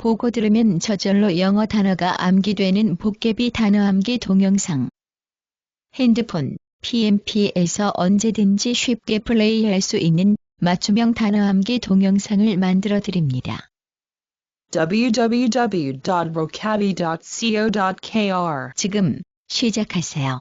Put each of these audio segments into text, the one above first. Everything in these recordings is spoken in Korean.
보고 들으면 저절로 영어 단어가 암기되는 복개비 단어 암기 동영상. 핸드폰, PMP에서 언제든지 쉽게 플레이할 수 있는 맞춤형 단어 암기 동영상을 만들어 드립니다. www.vocabby.co.kr 지금 시작하세요.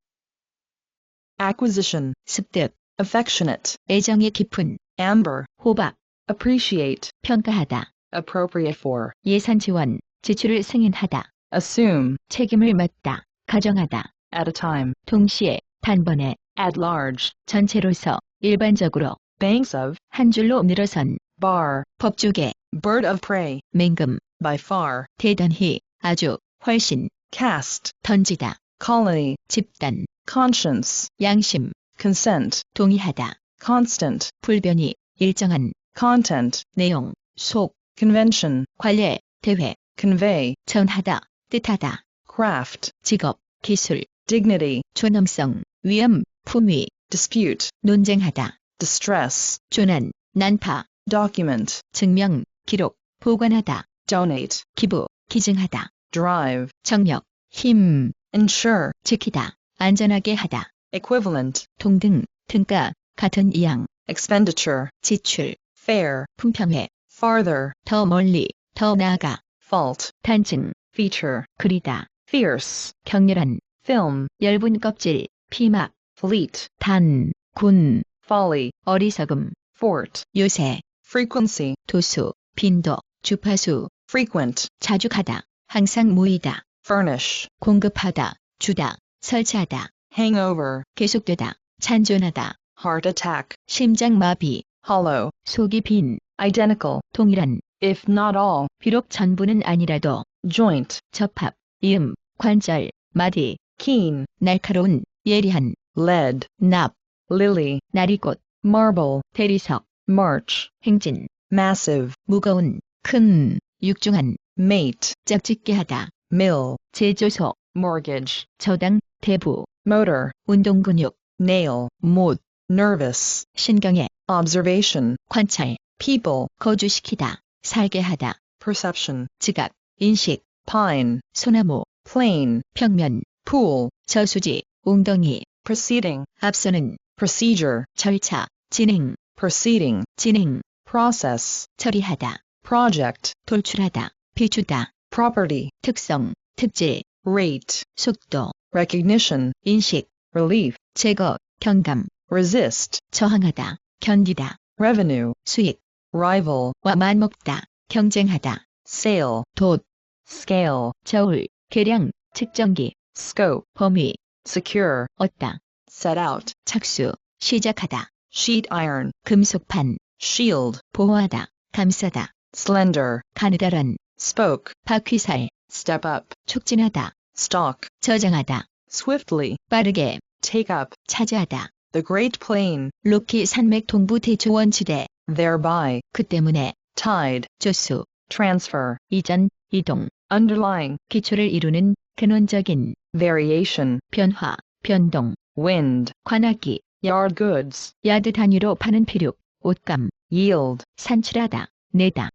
Acquisition, 습득, affectionate, 애정이 깊은, amber, 호박, appreciate, 평가하다, appropriate for, 예산 지원, 지출을 승인하다, assume, 책임을 묻다, 가정하다, at a time, 동시에, 단번에, at large, 전체로서, 일반적으로, banks of, 한 줄로 늘어선, bar, 법조계, bird of prey, 맹금, by far, 대단히, 아주, 훨씬, cast, 던지다, colony, 집단, conscience, 양심, consent, 동의하다, constant, 불변이, 일정한, content, 내용, 속, convention, 관례, 대회, convey, 전하다, 뜻하다, craft, 직업, 기술, dignity, 존엄성, 위험, 품위, dispute, 논쟁하다, distress, 조난, 난파, document, 증명, 기록, 보관하다, donate, 기부, 기증하다, drive, 정력, 힘, insure, 지키다, 안전하게 하다, equivalent, 동등, 등가, 같은 이양, expenditure, 지출, fair, 품평회, farther, 더 멀리, 더 나아가, fault, 단증, feature, 그리다, fierce, 격렬한, film, 얇은 껍질, 피막, fleet, 단, 군, folly, 어리석음, fort, 요새, frequency, 도수, 빈도, 주파수, frequent, 자주 가다, 항상 모이다, furnish, 공급하다, 주다, 설치하다, hangover, 계속되다, 찬존하다, heart attack, 심장마비, hollow, 속이 빈, identical, 동일한, if not all, 비록 전부는 아니라도, joint, 접합, 이음, 관절, 마디, keen, 날카로운, 예리한, lead, 납, lily, 나리꽃, marble, 대리석, march, 행진, massive, 무거운, 큰, 육중한, mate, 짝짓게 하다, mill, 제조소, mortgage, 저당, 대부, motor, 운동근육, nail, 못, nervous, 신경에, observation, 관찰, people, 거주시키다, 살게 하다, perception, 지각, 인식, pine, 소나무, plain, 평면, pool, 저수지, 웅덩이, proceeding, 앞서는, procedure, 절차, 진행, proceeding, 진행, process, 처리하다, project, 돌출하다, 비추다, property, 특성, 특질, rate, 속도, recognition, 인식, relief, 제거, 경감, resist, 저항하다, 견디다, revenue, 수익, rival, 와 맞먹다, 경쟁하다, sale, 돛, scale, 저울, 계량, 측정기, scope, 범위, secure, 얻다, set out, 착수, 시작하다, sheet iron, 금속판, shield, 보호하다, 감싸다, slender, 가느다란, spoke, 바퀴살, step up, 촉진하다, stalk, 저장하다, swiftly, 빠르게, take up, 차지하다, the great plain, 로키 산맥 동부 대조원 지대, thereby, 그 때문에, tide, 조수, transfer, 이전, 이동, underlying, 기초를 이루는 근원적인, variation, 변화, 변동, wind, 관악기, yard goods, 야드 단위로 파는 피륙, 옷감, yield, 산출하다, 내다,